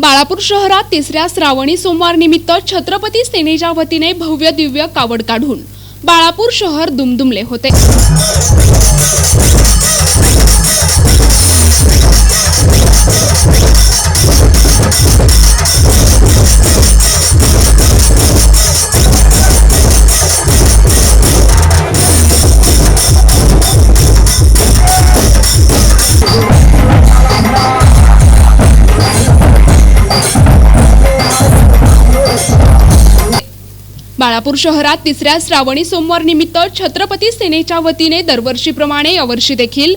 बाळापूर शहरात तिसऱ्या श्रावणी सोमवार निमित्त छत्रपती सेनेच्या वतीने भव्य दिव्य कावड काढून बाळापूर शहर दुमदुमले होते. बाळापूर शहरात तिसऱ्या श्रावणी सोमवार निमित्त छत्रपती सेनेच्या वतीने दरवर्षीप्रमाणे यावर्षी देखील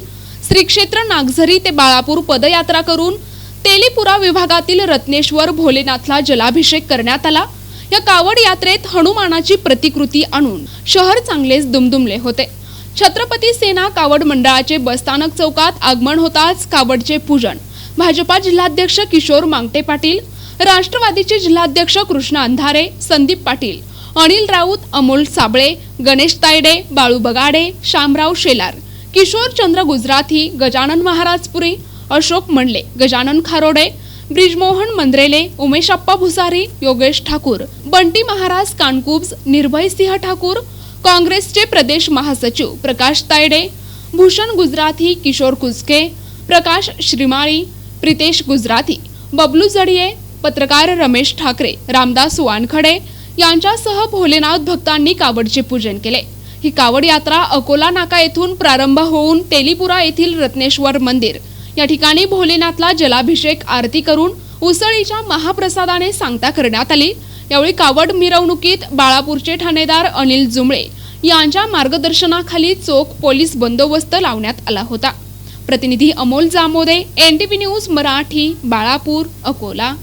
श्री क्षेत्र नागझरी ते बाळापूर पदयात्रा करून तेलीपुरा विभागातील रत्नेश्वर भोलेनाथला जलाभिषेक करण्यात आला. या कावड यात्रेत हनुमानाची प्रतिकृती आणून शहर चांगलेच दुमदुमले होते. छत्रपती सेना कावड मंडळाचे बसस्थानक चौकात आगमन होताच कावडचे पूजन. भाजपा जिल्हाध्यक्ष किशोर मांगटे पाटील राष्ट्रवादीचे जिल्हाध्यक्ष कृष्ण अंधारे संदीप पाटील अनिल राऊत अमोल साबळे गणेश तायडे बाळू बगाडे शामराव शेलार किशोर चंद्र गुजराथी गजानन महाराजपुरी अशोक मंडले गजानन खारोडे ब्रिजमोहन मंद्रेले उमेशप्पा भुसारी योगेश ठाकूर बंटी महाराज कानकुब्ज निर्भय सिंह ठाकूर काँग्रेसचे प्रदेश महासचिव प्रकाश तायडे भूषण गुजराथी किशोर कुचके प्रकाश श्रीमाळी प्रितेश गुजराथी बबलू जडिये पत्रकार रमेश ठाकरे रामदास वानखडे यांच्यासह भोलेनाथ भक्तांनी कावडचे पूजन केले. ही कावड यात्रा अकोला नाका येथून प्रारंभ होऊन तेलीपुरा येथील रत्नेश्वर मंदिर. या ठिकाणी भोलेनाथला जलाभिषेक आरती करून उसळीच्या महाप्रसादाने सांगता करण्यात आली. यावेळी कावड मिरवणुकीत बाळापूरचे ठाणेदार अनिल जुमळे यांच्या मार्गदर्शनाखाली चोख पोलीस बंदोबस्त लावण्यात आला होता. प्रतिनिधी अमोल जामोदे एनटीव्ही न्यूज मराठी बाळापूर अकोला.